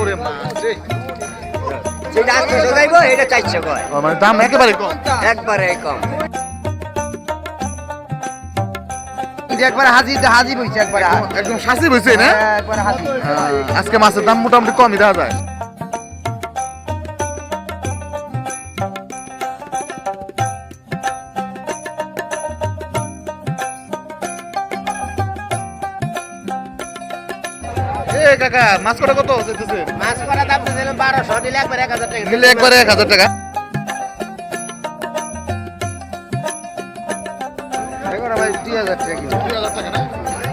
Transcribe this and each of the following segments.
ওরে মাছ রে। যেটা আটশো যাইব এটা চারশো কয়। মানে দাম একেবারে কম। একবারে কম। একবার হাজি হাজি বইছে একবার। একদম শাসি হয়েছে না? একবার হাজি। আজকে মাছের দাম মোটামুটি কমই দেওয়া যায়। মাছ কটা কত চাইতেছে মাছ করা দাম দিয়েছিলাম বারোশো দিলে একবার এক হাজার টাকা নিলে একবারে এক হাজার টাকা।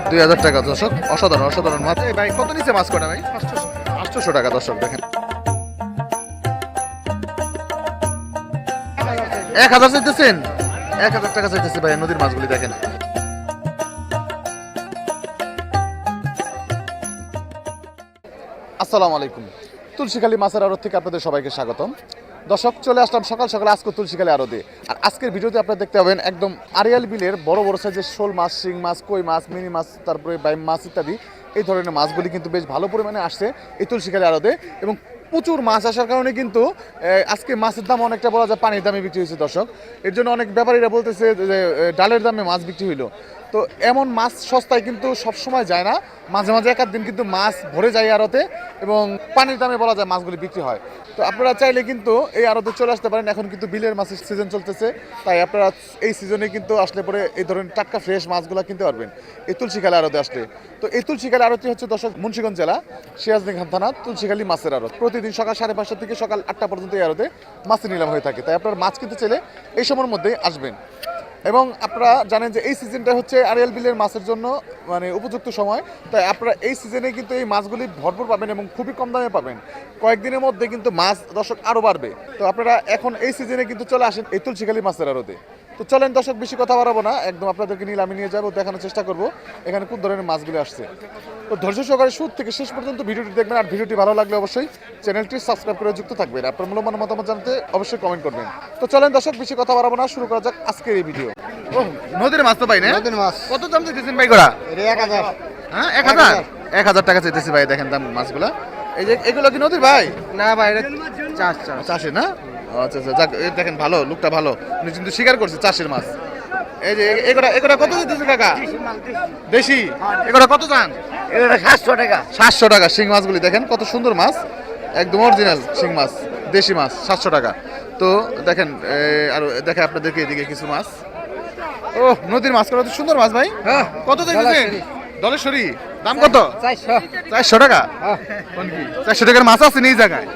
দুই হাজার টাকা দর্শক অসাধারণ অসাধারণ মাছ। এই ভাই কত নিচে মাছ কটা ভাই আটশোশো টাকা দর্শক দেখেন। এক হাজার চাইতেছেন? এক হাজার টাকা চাইতেছে ভাই নদীর মাছগুলি দেখেন। আসসালামু আলাইকুম। তুলসীখালী মাছের আড়ত থেকে আপনাদের সবাইকে স্বাগতম। দর্শক, চলে আসলাম সকাল সকাল আজকে তুলসীখালী আড়তে। আর আজকের ভিডিওতে আপনারা দেখতে পাবেন একদম আরিয়াল বিলের বড় বড় সাইজের শোল মাছ, শিং মাছ, কই মাছ, মিনি মাছ, তারপরে বাইম মাছ ইত্যাদি। এই ধরনের মাছগুলি কিন্তু বেশ ভালো পরিমাণে আসছে এই তুলসীখালী আড়তে এবং প্রচুর মাছ আসার কারণে কিন্তু আজকে মাছের দাম অনেকটা বলা যায় পানির দামে বিক্রি হয়েছে দর্শক। এর জন্য অনেক ব্যাপারীরা বলতেছে যে ডালের দামে মাছ বিক্রি হইল। তো এমন মাছ সস্তায় কিন্তু সব সময় যায় না। মাঝে মাঝে এক দিন কিন্তু মাছ ভরে যায় আড়তে এবং পানির দামে বলা যায় মাছগুলি বিক্রি হয়। তো আপনারা চাইলে কিন্তু এই আড়তে চলে আসতে পারেন। এখন কিন্তু বিলের মাছের সিজন চলতেছে, তাই আপনারা এই সিজনে কিন্তু আসলে পরে এই ধরনের টাটকা ফ্রেশ মাছগুলো কিনতে পারবেন। এই তুলসীখালী আড়তে আসলে। তো এই তুলসীখালী আড়তটি হচ্ছে দর্শক মুন্সিগঞ্জ জেলা সিরাজদিন থানা, তুলসীখালী মাছের আড়ত। প্রতিদিন সকাল সাড়ে পাঁচটা থেকে সকাল আটটা পর্যন্ত এই আড়তে মাছের নিলাম হয়ে থাকে। তাই আপনারা মাছ কিনতে চাইলে এই সময়ের মধ্যেই আসবেন। এবং আপনারা জানেন যে এই সিজনটা হচ্ছে আরিয়াল বিলের মাছের জন্য মানে উপযুক্ত সময়। তাই আপনারা এই সিজনে কিন্তু এই মাছগুলি ভরপুর পাবেন এবং খুবই কম দামে পাবেন। কয়েকদিনের মধ্যে কিন্তু মাছ দর্শক আরও বাড়বে। তো আপনারা এখন এই সিজনে কিন্তু চলে আসেন এই তুলসীখালী মাছের আড়তে। তো চলেন দর্শক বেশি কথা বাড়াবো না। একদম আপনাদেরকে নিয়ে আমি নিয়ে যাব দেখানোর চেষ্টা করব। এখানে কোন ধরনের মাছগুলি আসছে। তো ধৈর্য সহকারে শুরু থেকে শেষ পর্যন্ত ভিডিওটি দেখবেন আর ভিডিওটি ভালো লাগলে অবশ্যই চ্যানেলটি সাবস্ক্রাইব করে যুক্ত থাকবেন। আপনার মূল্যবান মতামত জানতে অবশ্যই কমেন্ট করবেন। তো চলেন দর্শক বেশি কথা বাড়াবো না শুরু করা যাক আজকের এই ভিডিও ও নদীর মাছ তো ভাই না? নদীর মাছ। কত দাম চাইতেছেন ভাই এটা এক হাজার। হ্যাঁ এক হাজার। এক হাজার টাকা চাইতেছি ভাই দেখেন দাম মাছগুলা। এই যে এগুলো কি নদীর ভাই? না ভাই এটা চাষ চাষ। চাষের না? আচ্ছা আচ্ছা যাক এই দেখেন ভালো লোকটা ভালো। উনি কিন্তু স্বীকার করছে চাষের মাছ। এই যে এগুলা এগুলা কত দিতেছে কাকা? দেশি? এগুলা কত চান এটা সাতশো টাকা। সাতশো টাকা শিং মাছগুলি দেখেন কত সুন্দর মাছ। একদম অরিজিনাল শিং মাছ দেশি মাছ সাতশো টাকা। তো দেখেন আর দেখে আপনাদেরকে এদিকে কিছু মাছ। ও নদীর মাছ কত সুন্দর মাছ ভাই। হ্যাঁ কত দেখেছেন দলেশ্বরী দাম কত? চারশো। টাকা? হ্যাঁ। কোন কি? চারশো টাকার মাছ আছে এই জায়গায়?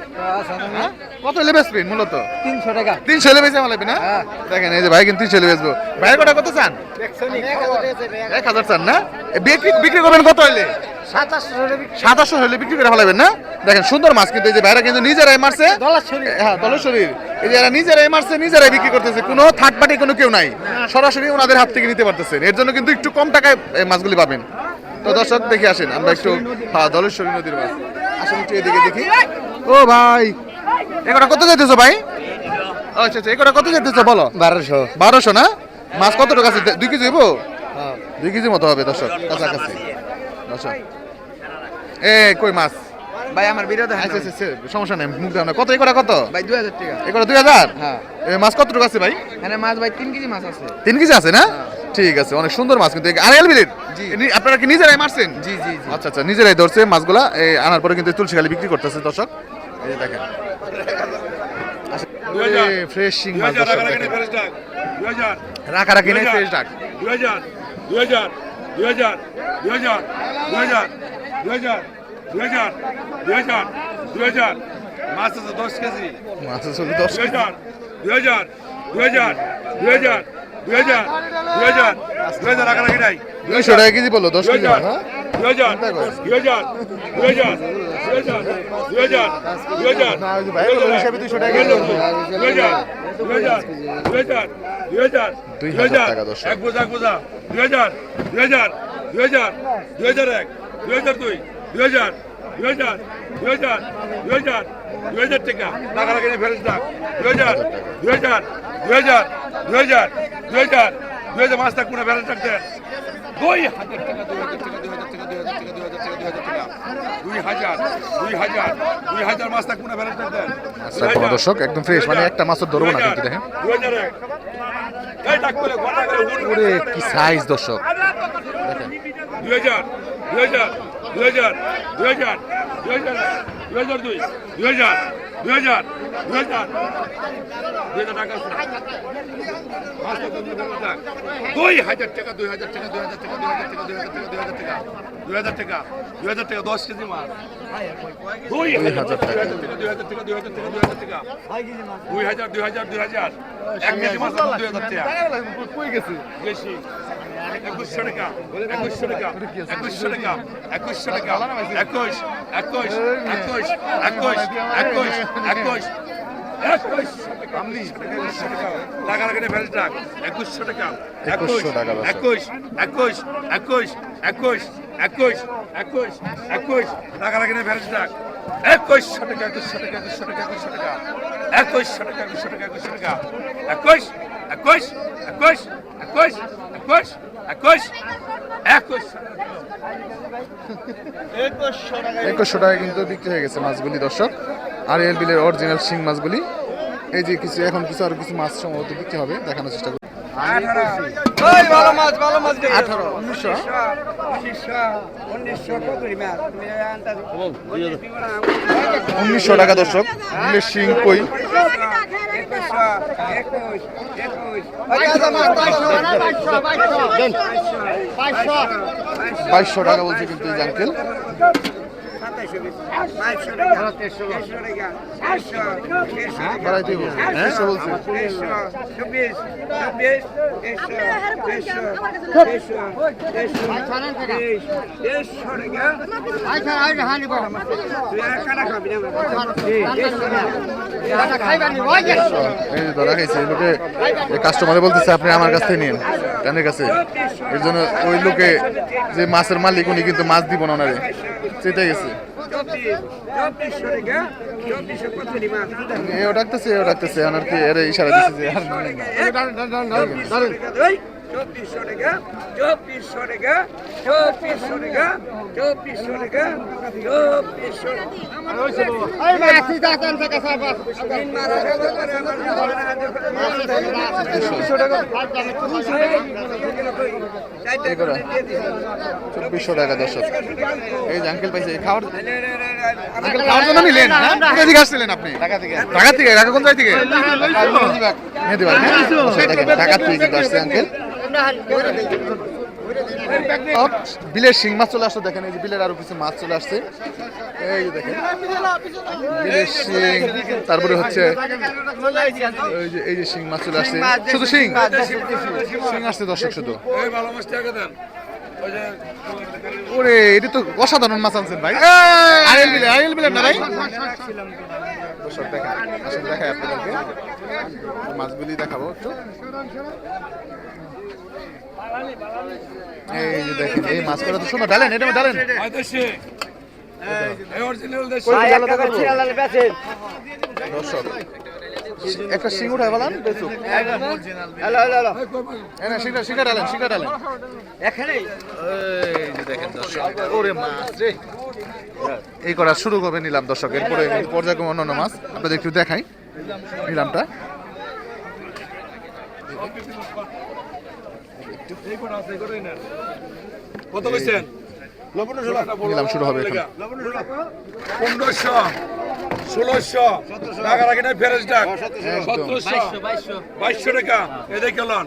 হ্যাঁ? কত বেচবেন মূলত? তিনশো টাকা। তিনশো হলে বেচে আমার লাগবে না? হ্যাঁ। দেখেন এই যে ভাই কিন্তু তিনশো হলে বেচবো। ভাইয়ের কটা কত চান? এক হাজার চান না? বিক্রি বিক্রি করবেন কত হলে? সাতাশশো হলে বিক্রি। করে ফেলাবেন না? দেখেন সুন্দর মাছ কিন্তু এই যে ভাইরা কিন্তু নিজেরাই মারছে। হ্যাঁ এই যে এরা নিজেরাই মারছে নিজেরাই বিক্রি করতেছে। কোনো থার্ড পার্টি কোনো কেউ নাই। সরাসরি ওনাদের হাত থেকে নিতে পারতেছেন। এর জন্য কিন্তু একটু কম টাকায় মাছগুলি পাবেন। তো দর্শক দেখে আসেন আমরা একটু হ্যাঁ দলেশ্বরী নদীর মাছ। আসেন একটু এদিকে দেখি। ও ভাই এগুলো কত যেতেছো ভাই? আচ্ছা আচ্ছা এগুলো কত যেতেছো বলো? বারোশো। বারোশো না? মাছ কত টাকা আছে? দুই কেজি হইব? দুই কেজি মতো হবে দর্শক কাছাকাছি। দর্শক। এ কই মাছ? ভাই আমার বিরোধ আচ্ছা আচ্ছা আচ্ছা, সমস্যা নেই মুখ দেওয়া না। কত এগুলো কত? ভাই দুই হাজার টাকা। এগুলো দুই হাজার? হ্যাঁ। এ মাছ কত টাকা আছে ভাই? এখানে মাছ ভাই তিন কেজি মাছ আছে। তিন কেজি আছে না? ঠিক আছে অনেক সুন্দর মাছ কিন্তু আড়াইল বিলের আপনারা কি নিজেরাই মারছেন জি জি আচ্ছা আচ্ছা নিজেরাই ধরছে মাছগুলা এই আনার পরে কিন্তু তুলসী খালি বিক্রি করতেছে দর্শক এই দেখেন ফ্রেশ শিং মাছ দর্শক রাখা রাখি নেই ফ্রেশ ডাক মাছ দশ কেজি মাছ দশ দুই হাজার দুই হাজার দুই হাজার দুই হাজার দুই হাজার দুই হাজার দুই হাজার রাখা রাখি নাই দুইশো টাকা কেজি বলল দশ কেজি হাজার হ্যাঁ দুই হাজার দুই হাজার দুই হাজার দুই হাজার দুই হাজার দুই হাজার না, ওই যে ভাই বলল, হিসাবে 200 টাকা কেজি বলল। দুই হাজার দুই হাজার টাকা দশ এক বোঝা এক বোঝা দুই হাজার দুই হাজার দুই হাজার দুই হাজার এক দুই হাজার দুই দুই হাজার দুই হাজার দুই হাজার দুই হাজার দুই হাজার টাকা টাকা রাখেনি ফেরত দাও দুই হাজার দুই হাজার দুই হাজার দুই হাজার দুই হাজার দুই হাজার মাছ থাক কোনো ফেরত রাখতে দুই হাজার টাকা দুই হাজার টাকা দুই হাজার টাকা দুই হাজার টাকা দুই হাজার টাকা দুই হাজার দুই হাজার দুই হাজার মাছ থাকব না ব্যালেন্স দেন আচ্ছা, দর্শক একদম ফ্রেশ মানে একটা মাছও ধরবো না কিন্তু দেখেন দুই হাজার ওরে কি সাইজ দর্শক দুই হাজার দুই হাজার দুই হাজার দুই হাজার দুই হাজার দুই হাজার দুই দুই হাজার দুই হাজার দুই হাজার দুই হাজার টাকা। দুই হাজার টাকা দুই হাজার টাকা দুই হাজার টাকা দুই হাজার টাকা দুই হাজার টাকা দুই হাজার টাকা দুই হাজার টাকা দশ কেজি মাছ দুই হাজার টাকা দুই হাজার টাকা দুই হাজার টাকা দুই হাজার টাকা দুই হাজার দুই হাজার দুই হাজার এক কেজি মাছ দুই হাজার টাকা বেশি একুশশো টাকা একুশশো টাকা একুশশো টাকা একুশশো টাকা একুশ একুশ একুশ একুশ একুশ একুশ একুশশো টাকা একুশ 2100 টাকা। একুশ একুশ একুশ একুশ একুশ একুশ একুশ টাকা লাগে ফেরত রাখ একুশশো টাকা একুশশো টাকা একুশশো টাকা একুশশো টাকা একুশশো টাকা একুশশো টাকা একুশশো টাকা একুশ একুশ একুশ একুশ একুশ একুশশো টাকা কিন্তু বিক্রি হয়ে গেছে মাছগুলি দর্শক। আর এল বিলের অরিজিনাল শিং মাছগুলি। এই যে কিছু এখন কিছু আর কিছু মাছ সম্ভবত বিক্রি হবে দেখানোর চেষ্টা করি। উনিশশো। টাকা দর্শক। শিং কই? বাইশশো টাকা বলছে কিন্তু এই কাস্টমারে বলতেছে আপনি আমার কাছ থেকে নিন কানের কাছে। এর জন্য ওই লোকে যে মাছের মালিক উনি কিন্তু মাছ দিব না ওনারে। সেটাই গেছে ও ডাকতেছে ও ডাকতেছে আর কি এর ইশারা দিচ্ছে চব্বিশশো টাকা চব্বিশশো টাকা চব্বিশশো টাকা চব্বিশশো টাকা চব্বিশশো চব্বিশশো টাকা। দর্শক এই যে আঙ্কেল পাইছে এই খাওয়ার আঙ্কেল খাওয়ার জন্য নিলেন হ্যাঁ? কোথা থেকে আসছিলেন আপনি? ঢাকা থেকে। ঢাকা থেকে ঢাকা কোন জায়গা থেকে? মেহেদিবাগ। হ্যাঁ? দর্শক দেখেন, ঢাকা থেকে কিন্তু আসছে আঙ্কেল বিলের শিং মাছ চলে আসছে দেখেন এই যে বিলের আরও কিছু মাছ চলে আসছে। এই যে দেখেন, বিলের শিং, তারপরে হচ্ছে এই যে এই যে শিং মাছ চলে আসছে। শুধু শিং? শিং আসছে দর্শক শুধু। ওরে, এটা তো অসাধারণ মাছ আনছেন ভাই। আইএল বিলে আইএল বিলে না ভাই? দর্শক, দেখেন আসলে দেখাই আপনাদেরকে। মাছগুলি দেখাবো একটু। এই যে দেখেন এই মাছ করা তো শোনো ডালেন এটা ডালেন? দর্শক একটা উঠায় বলান বেচুক। শিংটা ডালেন ডালেন এখানেই এই যে দেখেন দর্শক ওরে মাছ রে। এই করা শুরু করবে নিলাম দর্শক এরপরে পর্যায়ক্রমে অন্যান্য মাছ। আপনাদের একটু দেখাই নিলামটা এই কটা আছে এই কটাই নেন কত কইছেন? নিলাম শুরু হবে পনেরোশো ষোলোশো। টাকা রাখি নাই ফেরেস ডাক সতেরোশো। বাইশশো টাকা। এই দেখে লন।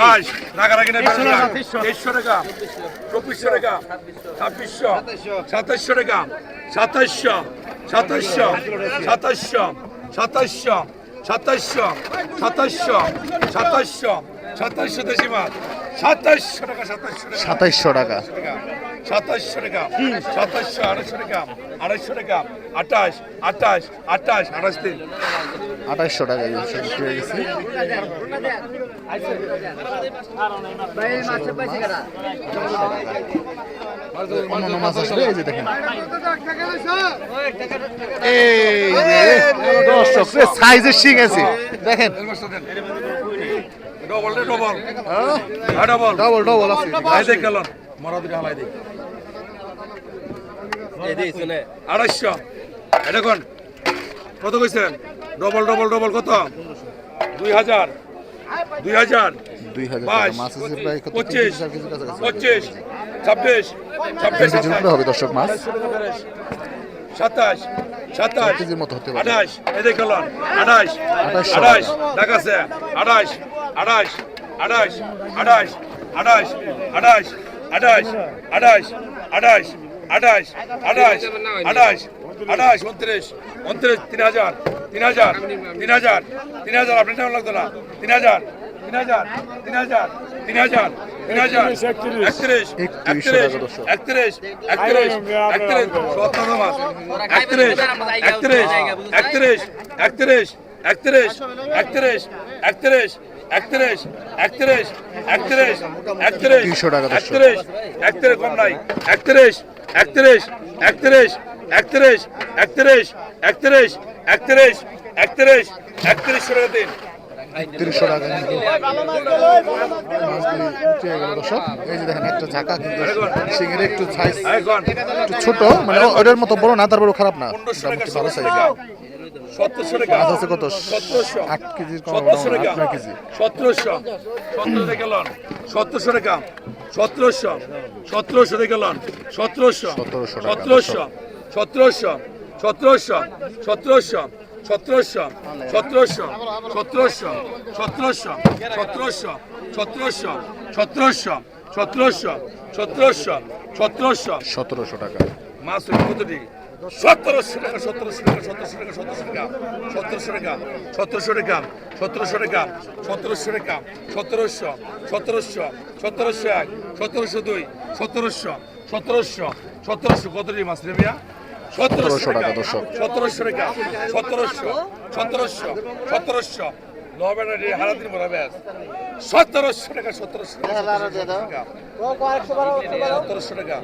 বাইশ। টাকা রাখি নাই ফেরেস ডাক তেইশশো টাকা। চব্বিশশো টাকা। ছাব্বিশশো। সাতাশশো টাকা। সাতাশশো সাতাশশো সাতাশশো সাতাশশো সাতাশশো সাতাশশো সাতাশশো সাতাশশো দেশি মাছ সাতাশশো টাকা সাতাশশো টাকা। সাতাইশশো টাকা সাতাশশো আড়াইশো টাকা আড়াইশো টাকা আঠাশ আঠাশ আঠাশ আঠাশ তিন আঠাইশশো টাকা অন্যান্য মাছ আসবে এই যে দেখেন। এই দর্শক সাইজের শিং আছে। দেখেন। ডবল রে ডবল হ্যাঁ ডবল ডবল ডবল আছে আই দেখ গেল মরা দুটো হালাই দেখ এই কত কইছেন? ডবল ডবল ডবল কত? দুই হাজার। দুই হাজার। আছে প্রায় কত? 25 25 26 26 26 হবে দর্শক মতো হতে পারে। আঠাশ। এদিকে আঠাশ। আঠাশ। আঠাশ। ঢাকা আঠাশ। আঠাশ আঠাশ আঠাশ আঠাশ আঠাশ আঠাশ আঠাশ আঠাশ আঠাশ আঠাশ আঠাশ আঠাশ উনত্রিশ উনত্রিশ তিন হাজার তিন হাজার তিন হাজার তিন হাজার আপনি কেমন লাগতো না তিন হাজার তিন হাজার তিন হাজার তিন হাজার তিন হাজার একত্রিশ একত্রিশ একত্রিশ একত্রিশ একত্রিশ সত্তর মাস একত্রিশ একত্রিশ একত্রিশ একত্রিশ একত্রিশ একত্রিশ একত্রিশ একত্রিশ একত্রিশ একত্রিশ একত্রিশ তিনশো টাকা। একত্রিশ একত্রিশ কম নাই একত্রিশ একত্রিশ একত্রিশ একত্রিশ একত্রিশ একত্রিশ একত্রিশ একত্রিশ একত্রিশশো টাকা দিন তিরিশশো টাকা কিন্তু উঠে গেল দর্শক এই যে দেখেন একটা ঝাঁকা কিন্তু সিঙ্গের একটু সাইজ একটু ছোট মানে ওটার মতো বড় না তারপরেও খারাপ না ভালো সাইজ আছে কত সতেরোশো আট কেজির টাকা আট কেজি সতেরোশো সতেরো থেকে লন সতেরোশো টাকা সতেরোশো সতেরোশো থেকে লন সতেরোশো 1700 টাকা। সতেরোশো সতেরোশো সতেরোশো সতেরোশো সতেরোশো সতেরোশো সতেরোশো সতেরোশো সতেরোশো সতেরোশো সতেরোশো সতেরোশো সতেরোশো সতেরোশো সতেরোশো টাকা মাছ হইল কতটি সতেরোশো টাকা সতেরোশো টাকা সতেরোশো টাকা সতেরোশো টাকা সতেরোশো টাকা সতেরোশো টাকা সতেরোশো টাকা সতেরোশো সতেরোশো সতেরোশো এক সতেরোশো দুই সতেরোশো সতেরোশো সতেরোশো কতটি মাছ রে মিয়া সতেরোশো 1700 টাকা টাকা। সতেরোশো টাকা সতেরোশো সতেরোশো সতেরোশো নবেটা হারাদিন বলা ব্যাস। সতেরোশো টাকা সতেরোশো টাকা সতেরোশো টাকা।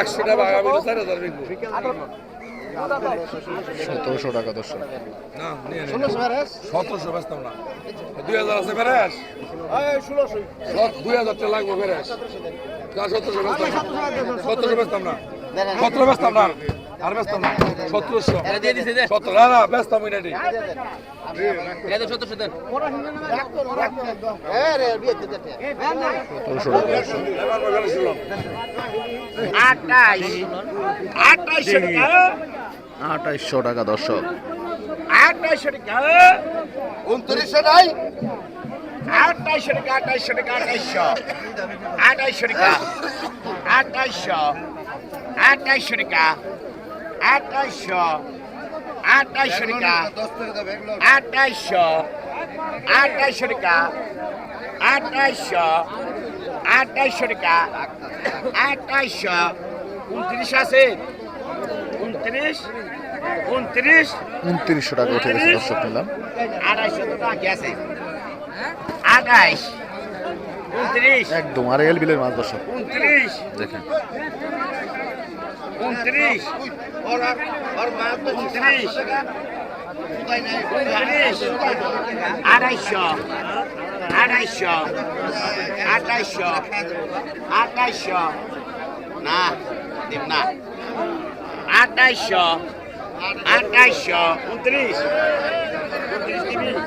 একশো টাকা। আগামী চার হাজার সতেরোশো টাকা দর্শক। না। সতেরোশো বেচতাম না দুই হাজার আছে বেড়াস দুই হাজার টাকা লাগবে বেড়াস সতেরোশো বেচতাম না সতেরোশো বেচতাম না সতেরো বেচতাম না আটাইশো। টাকা। দর্শক। আটাইশো টাকা। উনত্রিশশো টাকা আঠাইশো টাকা আঠাইশো টাকা। আটাইশশো আটাইশশো টাকা আটাইশশো আটাইশশো টাকা আটাইশশো আটাইশশো টাকা আটাইশশো উনত্রিশ আছে? উনত্রিশ? উনত্রিশ? উনত্রিশশো টাকা উঠে গেছে দর্শক নিলাম। তো বাকি আছে। আঠাইশ। উনত্রিশ? একদম আর এল বিলের মাছ দর্শক। উনত্রিশ? দেখেন। উনত্রিশ ওর ওর মা তো ত্রিশ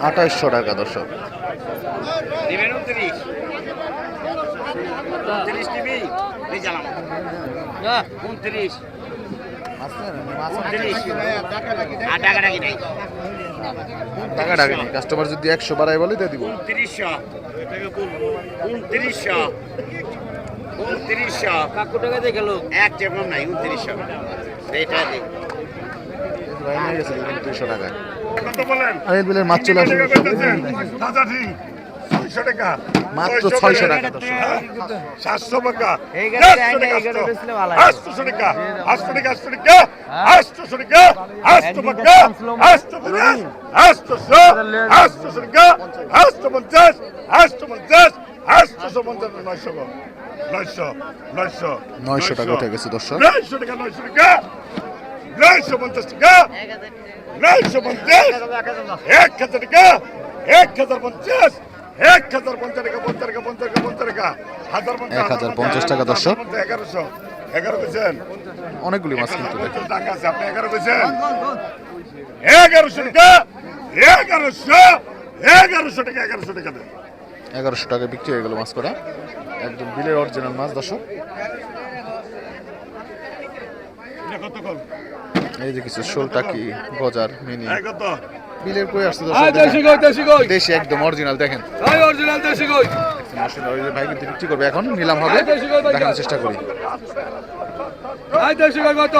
আঠাইশো টাকা দর্শক। দেবেন উনত্রিশ। উনত্রিশ। উনত্রিশ। টাকা টাকা টাকা নেই? কাস্টমার যদি একশো বাড়াই বলে দিয়ে দিব। উনত্রিশশো। উনত্রিশশো। উনত্রিশশো। কাকু টাকা দিয়ে গেল এক টাকা নাই উনত্রিশশো এটা দিই উনত্রিশশো টাকা। আর বিলের মাছ চলে আসে। ঠিক। ছয়শো টাকা। মাত্র ছয়শো টাকা। দর্শক। সাতশো টাকা। হয়। আটশো টাকা আটশো টাকা আটশো টাকা আটশো টাকা আটশো টাকা আটশো পঞ্চাশ আটশোশো আটশোশো টাকা আটশো পঞ্চাশ আটশো পঞ্চাশ আটশোশো পঞ্চাশ নয়শো। নয়শো নয়শো নয়শো টাকা উঠে গেছে দর্শক। নয়শো টাকা নয়শো টাকা। নয়শো পঞ্চাশ টাকা। নয়শো পঞ্চাশ। এক হাজার টাকা। এক হাজার পঞ্চাশ। এক হাজার পঞ্চাশ টাকা পঞ্চাশ টাকা পঞ্চাশ টাকা পঞ্চাশ টাকা হাজার পঞ্চাশ এক হাজার পঞ্চাশ টাকা দর্শক। এগারোশো। এগারো পেয়েছেন অনেকগুলি মাছ কিন্তু টাকা আছে আপনি এগারো পেয়েছেন এগারোশো টাকা এগারোশো এগারোশো টাকা এগারোশো টাকা দেন। এগারোশো টাকা বিক্রি হয়ে গেল মাছ করা। একদম বিলের অরিজিনাল মাছ দর্শক। এই যে কিছু শোল টাকি গজার মিনি। কত? বিলের কই আসছে দেশি কই দেশি কই দেশি একদম অরিজিনাল দেখেন আয় অরিজিনাল দেশি কই ভাই কিন্তু বিক্রি করবে এখন নিলাম হবে দেখানোর চেষ্টা করি আয় দেশি কই কত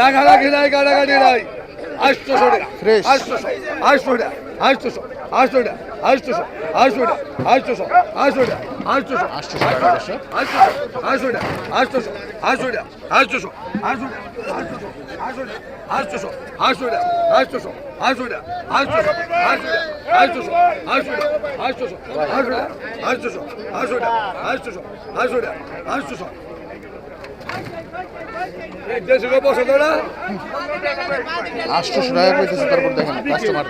রাগারাগি নাই গাড়াগাড়ি নাই আটশোশো টাকা Fresh. আটশোশো আটশো টাকা আটশোশো আটশো টাকা আটশোশো আটশো টাকা আটশোশো আটশো টাকা আটশোশো আটশোশো টাকা দর্শক আটশো টাকা আটশোশো আটশো টাকা আটশোশো আটশো আটশোশো আটশো টাকা আটশোশো আটশো টাকা আটশোশো আটশোটা আটশোশো আটশোটা আটশোশো আটশোশো আটশোটা আটশোশো আটশোটা আটশোশো আটশোটা আটশোশো আটশোটা আটশোশো আটশোশো টাকা করতেছে তারপর দেখেন কাস্টমার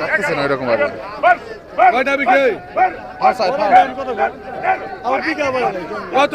থাকতেছে না এরকম আর কত?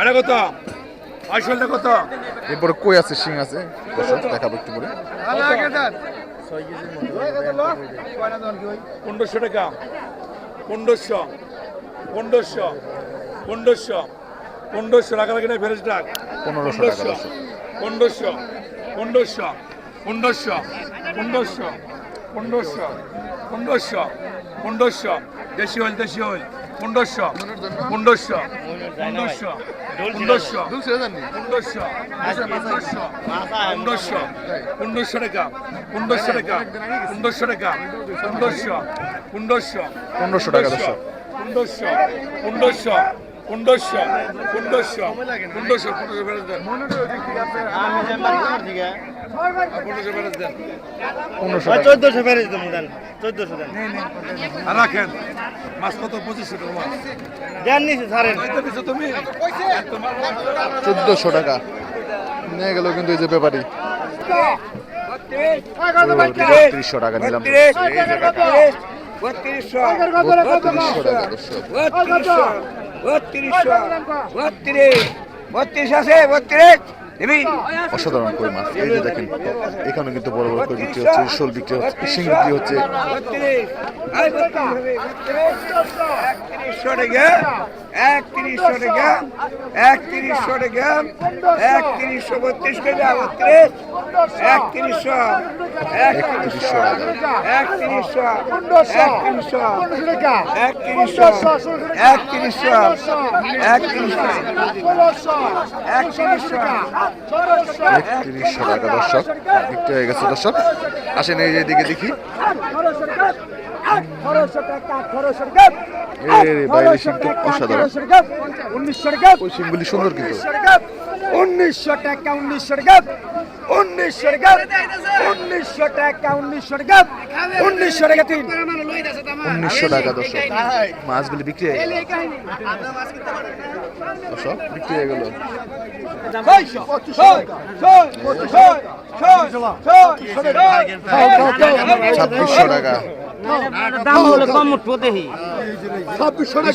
আরে কত? আইসলটা কত? এরপরে কই আছে শিং আছে? দেখাবো একটু পরে। পনেরোশো টাকা। পনেরোশো। পনেরোশো। পনেরোশো। পনেরোশো টাকা লাগে না ফেরেস ডাক পনেরোশো টাকা পনেরোশো। পনেরোশো। পনেরোশো। পনেরোশো। পনেরোশো। পনেরোশো। পনেরোশো। দেশি হইল দেশি হইল। পনেরোশো পনেরোশো পনেরোশো পনেরোশো পনেরোশো পনেরোশো পনেরোশো পনেরোশো টাকা পনেরোশো টাকা পনেরোশো টাকা পনেরোশো পনেরোশো পনেরোশো টাকা পনেরোশো পনেরোশো পনেরোশো পনেরোশো পনেরোশো পনেরোশো ফেরত দেন। পনেরোশো ফেরত দেন পনেরোশো টাকা চোদ্দশো দেন। চোদ্দশো দেন। রাখেন মাছ কত? পঁচিশশো টাকা মাছ দেন নিছি ছাড়েন। তুমি? চোদ্দশো টাকা। নিয়ে গেল কিন্তু এই যে ব্যাপারী। বত্রিশশো টাকা নিলাম। বত্রিশশো বত্রিশশো বত্রিশশো বত্রিশ বত্রিশ আছে বত্রিশ। অসাধারণ কই মাছ। এই যে দেখেন এখানে কিন্তু বড় বড় কই বিক্রি হচ্ছে শোল বিক্রি হচ্ছে শিং বিক্রি হচ্ছে। টাকা টাকা বত্রিশ টাকা টাকা দর্শক হয়ে গেছে দর্শক। আসেন এই দিকে দেখি। সুন্দর কিন্তু উনিশশো টাকা উনিশশো টাকা উনিশশো টাকা উনিশশো টাকা উনিশশো টাকা উনিশশো টাকা তিন উনিশশো টাকা দর্শক মাছগুলি বিক্রি হয়ে গেল বিক্রি হয়ে গেল ছাব্বিশশো টাকা দাম হলো কম উঠবো দেখি। ছাব্বিশশো টাকা।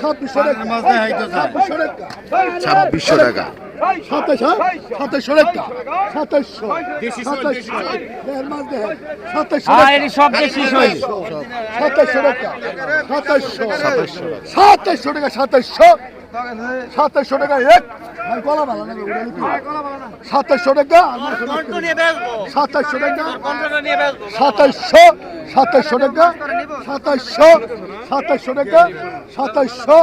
ছাব্বিশশো টাকা। ছাব্বিশশো টাকা। সাতাশশো হ্যাঁ? সাতাশশো টাকা। সাতাশশো সাতাশশো দেড় মাস এক। ভাই গলা ভালো না। সাতাইশশো টাকা সাতাইশশো টাকা সাতাইশশো সাতাইশশো টাকা সাতাইশশো সাতাইশশো টাকা সাতাইশশো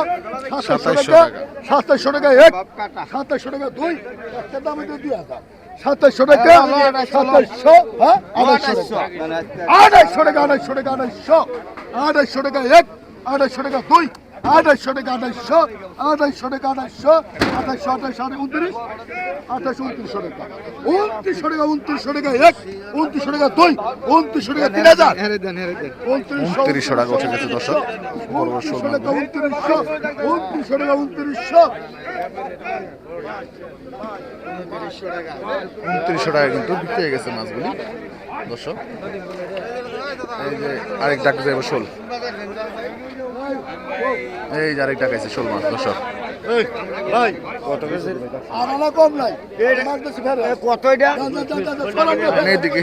সাতাইশশো টাকা সাতাইশশো টাকা। এক সাতাইশশো টাকা দুই একটা দামে দিয়ে দুই হাজার সাতাইশশো টাকা সাতাইশশো হ্যাঁ? আড়াইশো। টাকা আড়াইশো টাকা আড়াইশো টাকা আড়াইশো আড়াইশো টাকা এক আড়াইশো টাকা দুই আড়াইশো টাকা আড়াইশো আড়াইশো টাকা আড়াইশো আড়াইশো আড়াই উনত্রিশ আঠাশো উনত্রিশশো টাকা। উনত্রিশশো টাকা উনত্রিশশো টাকা এক উনত্রিশশো টাকা দুই উনত্রিশশো টাকা তিন হাজার। উনত্রিশশো টাকা উঠে গেছে দর্শক। উনত্রিশশো টাকা উনত্রিশশো উনত্রিশশো টাকা উনত্রিশশো। উনত্রিশশো টাকা কিন্তু বিক্রি হয়ে গেছে মাছগুলি দর্শক। এই যে আরেক ডাক যাব শোল। এই যে আরেক ডাকাইছে শোল মাছ দর্শক। কত। এইদিকে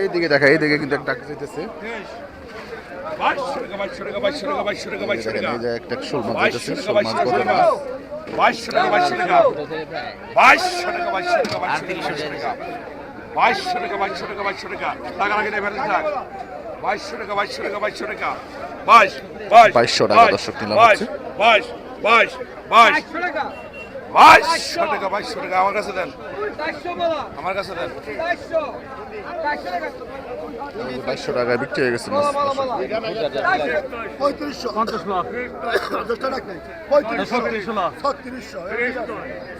এইদিকে দেখা এইদিকে কিন্তু এক ডাক যেতেছে একটা শোল মাছ বাইশশো যেতেছে টাকা শোল মাছ। বাইশশো টাকা বাইশশো টাকা বাইশশো টাকা বাইশশো টাকা বাইশশো টাকা বাইশশো টাকা বাইশশো টাকা বাইশশো টাকা টাকা ফেলে থাক বাইশশো টাকা বাইশশো টাকা বাইশশো টাকা বাইশশো টাকা দর্শক নিলাম হচ্ছে। বাইশশো টাকা বাইশশো টাকা আমার কাছে দেন আমার কাছে দেন বাইশশো টাকা বিক্রি হয়ে গেছে পঁয়ত্রিশশো পঞ্চাশ লাখ ছত্রিশশো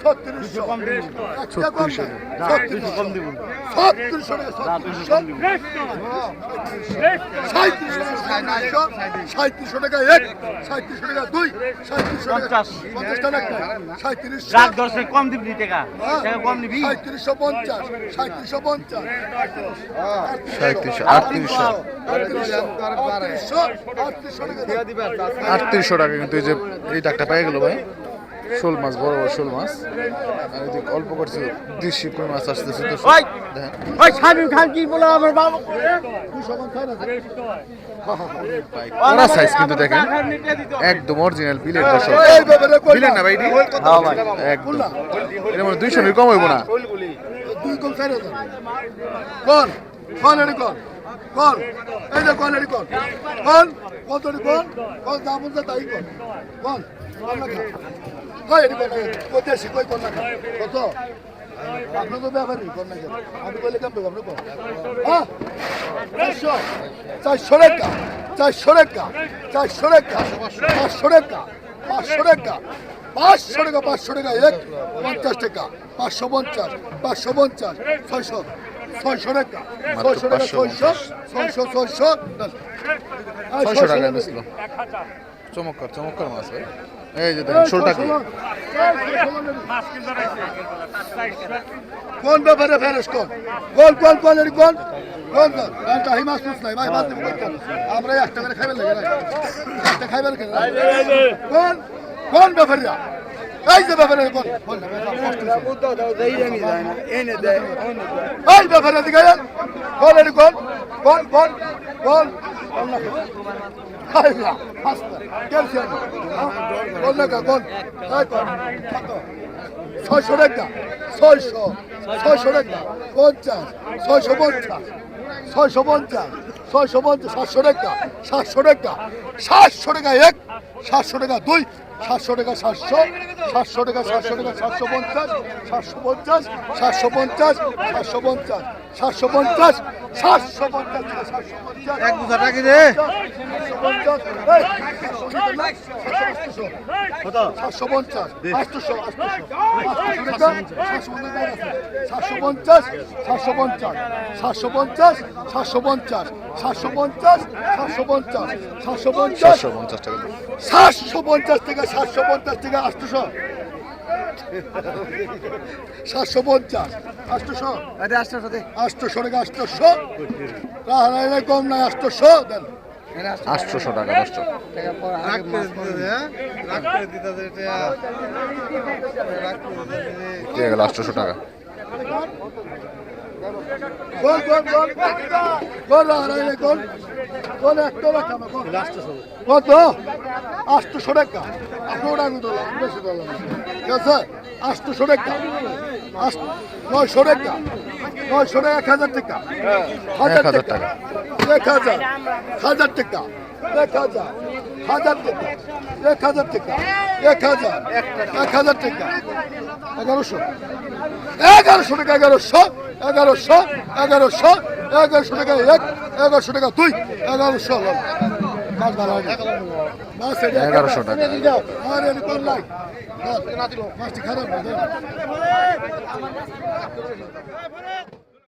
ছত্রিশশো ছত্রিশশো সাঁত্রিশশো টাকা এক সাঁত্রিশশো টাকা দুই সাঁত্রিশশো টাকা পঞ্চাশ টাকা সাঁত্রিশ দশে কম দিবি টাকা। টাকা কম নিবি। সাঁত্রিশশো পঞ্চাশ সাঁত্রিশশো পঞ্চাশ। সাঁত্রিশশো আটত্রিশশো। আটত্রিশশো আটত্রিশশো আটত্রিশশো টাকা টাকা কিন্তু এই যে এই ডাকটা পেয়ে গেল ভাই। শোল মাছ বড় বড় শোল মাছ। আর এদিকে অল্প করছে দেশি কই মাছ আসতেছে তো ওই! খান কি বলে আমার বাবা? ওরা সাইজ কিন্তু দেখেন একদম অরিজিনাল বিলের দর্শক। বিলের না ভাই এটি? একদম। এর মানে দুইশো কম হইব না। দুই কোন চার কোন কোন এটি কোন। কোন এই যে কোন এটি কোন। কোন কত এটি কোন? কোন দাম বলছে তাই কোন। কোন কোন এটি কোন? কত? আপনি তো ব্যাপারই কোন না খা। আমি কেমন দেবো আপনি হ্যাঁ? চারশো চারশো টাকা চারশো টাকা চারশো টাকা পাঁচশো টাকা পাঁচশো টাকা পাঁচশো টাকা পাঁচশো টাকা এক পঞ্চাশ টাকা পাঁচশো পঞ্চাশ পাঁচশো পঞ্চাশ ছয়শো ছয়শো টাকা ছয়শো টাকা ছয়শো ছয়শো ছয়শো ছয়শো টাকা চমৎকার চমৎকার মাছ ভাই। এই যে দেখেন, শোলটা কি কোন ব্যাপারে ফেরেস কোন? কোন কোন কোন কোন কোন কোন এটা হি মাছ তুস নাই, ভাই মাছ দিব আমরা একটা করে খাইবে লাগে না একটা খাইবে লাগে না কোন কোন ব্যাপারে। এই যে ব্যাপারে কোন কোন এই ব্যাপারে দিকে কোন কোন কোন কোন কোন কোন হাসতা ক্যালসিয়াম কোন এই কোন ছয়শো টাকা ছয়শো ছয়শো টাকা পঞ্চাশ, ছয়শো পঞ্চাশ ছয়শো পঞ্চাশ ছয়শো পঞ্চাশ, সাতশো টাকা সাতশো টাকা সাতশো টাকা এক সাতশো টাকা দুই সাতশো টাকা সাতশো সাতশো টাকা সাতশো টাকা সাতশো পঞ্চাশ সাতশো পঞ্চাশ সাতশো পঞ্চাশ সাতশো পঞ্চাশ সাতশো পঞ্চাশ সাতশো পঞ্চাশ সাতশো পঞ্চাশ সাতশো পঞ্চাশ সাতশো পঞ্চাশ সাতশো পঞ্চাশ সাতশো পঞ্চাশ সাতশো পঞ্চাশ সাতশো পঞ্চাশ সাতশো পঞ্চাশ সাতশো পঞ্চাশ সাতশো পঞ্চাশ টাকা সাতশো পঞ্চাশ থেকে সাতশো পঞ্চাশ থেকে আটশোশো। সাতশো পঞ্চাশ আটশোশো। আটশোশো টাকা আটশোশো তাহলে কম নাই আটশোশো দেন। আটশোশো টাকা। গেল আটশোশো টাকা। কোন কোন কোন রাখা কোন কোন একটা রাখা কোন কত আটশো টাকা। আপনি ওটা আমি দিলাম বেশি দিলাম না। ঠিক আছে? আটশো টাকা। নয়শো টাকা। নয়শো টাকা এক হাজার টাকা। হাজার এক হাজার টাকা। টাকা। এক হাজার। হাজার টাকা। এক হাজার। হাজার টাকা। এক হাজার টাকা। এক হাজার। এক হাজার টাকা। এগারোশো। এগারোশো টাকা এগারোশো। এগারোশো এগারোশো এগারোশো টাকা এক এগারোশো টাকা দুই এগারোশো এগারোশো টাকা। খারাপ